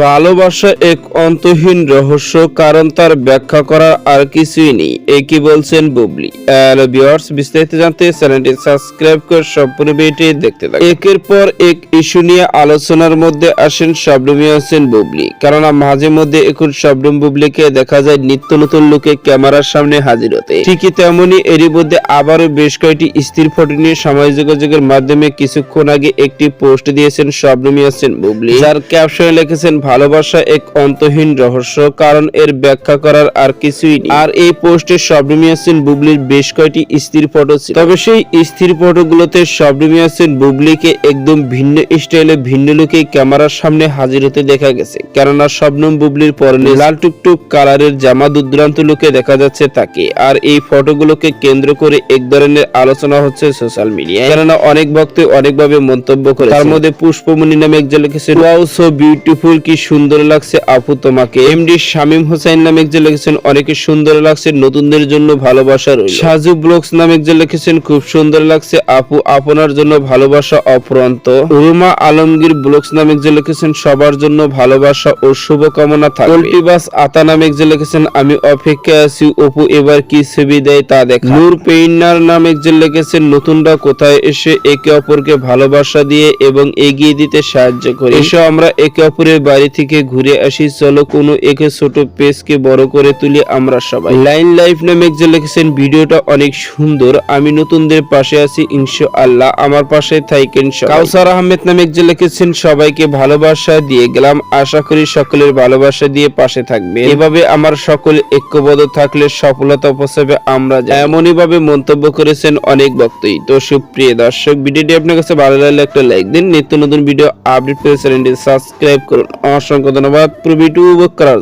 ভালোবাসা এক অন্তহীন রহস্য, কারণ তার ব্যাখ্যা করার আর কিছুই নেই। একই বলছেন বুবলি। হ্যালো ভিউয়ার্স, বিস্তারিত জানতে চ্যানেলটি সাবস্ক্রাইব করে সম্পূর্ণ ভিডিওটি দেখতে থাকুন। একের পর এক ইস্যু নিয়ে আলোচনার মধ্যে আসেন শবনমী হোসেন বুবলি। কেননা মাঝে মধ্যে এখন শবনম বুবলিকে দেখা যায় নিত্য নতুন লোকে ক্যামেরার সামনে হাজির হতে। ঠিকই তেমনি এরই মধ্যে আবারও বেশ কয়েকটি স্থির ফটো নিয়ে সামাজিক যোগাযোগের মাধ্যমে কিছুক্ষণ আগে একটি পোস্ট দিয়েছেন শবনমী হোসেন বুবলি। যার ক্যাপশনে লিখেছেন ভালোবাসা এক অন্তহীন রহস্য, কারণ এর ব্যাখ্যা করার আর কিছুই নেই। আর এই পোস্টে শবনমী হোসেন বুবলির বেশ কয়েকটি স্থির ফটো ছিল। তবে সেই স্থির ফটোগুলোতে শবনমী হোসেন বুবলিকে একদম ভিন্ন স্টাইলে, ভিন্ন লুকে ক্যামেরার সামনে হাজির হতে দেখা গেছে। কেননা শবনম বুবলির পরনে লাল টুকটুক কালারের জামা দুর্দান্ত লুকে দেখা যাচ্ছে তাকে। আর এই ফটোগুলোকে কেন্দ্র করে এক ধরনের আলোচনা হচ্ছে সোশ্যাল মিডিয়ায়। কেননা অনেক ভক্ত অনেকভাবে মন্তব্য করে তার মধ্যে পুষ্পমণি নামে একজন লিখেছেন ওয়াও সো বিউটিফুল কি সুন্দর লাগছে। আপু তোমাকে। এমডি শামীম হোসেন নামে একজন লিখেছেন, অনেকে সুন্দর লাগছে, নতুনদের জন্য ভালোবাসা রইল। সাজু ব্লগস নামে একজন লিখেছেন, খুব সুন্দর লাগছে, আপু, আপনার জন্য ভালোবাসা অফুরন্ত। রুমা আলমগীর ব্লগস নামে একজন লিখেছেন, সবার জন্য ভালোবাসা ও শুভকামনা থাকবে। কল্টিবাস আতা নামে একজন লিখেছেন, আমি অপেক্ষায় আছি, অপু, এবার কি ছবি দেয় তা দেখা। নূর পেইনার নামে একজন লিখেছেন, নতুনরা কোথায় এসে একে অপরকে ভালোবাসা দিয়ে এবং এগিয়ে দিতে সাহায্য করে। এসো আমরা একে অপরের বাড়ি থেকে ঘুরে আসি, চলো কোনো একে ছোট পেজকে বড় করে তুলি আমরা সবাই। লাইন লাইফ নামে একজন লিখেছেন, ভিডিওটা অনেক সুন্দর, আমি নতুনদের পাশে আছি ইনশা আল্লাহ আমার পাশে থাইকেন। কাউসার আহমেদ নামে একজন লিখেছেন, সবাইকে ভালোবাসা দিয়ে গেলাম, আশা করি সকলের ভালোবাসা দিয়ে পাশে থাকবে। এভাবে আমার সকল ঐক্যবদ্ধ থাকলে সফলতা পৌঁছাবে আমরা। এমনই ভাবে মন্তব্য করেছেন অনেক ভক্তই। তো সুপ্রিয় দর্শক, ভিডিওটি আপনার কাছে ভালো লাগলে একটা লাইক দিন। নিত্য নতুন ভিডিও আপডেট পেয়ে চ্যানেলটি সাবস্ক্রাইব করুন। অসংখ্য ধন্যবাদ পুরো ভিডিও উপভোগ করার।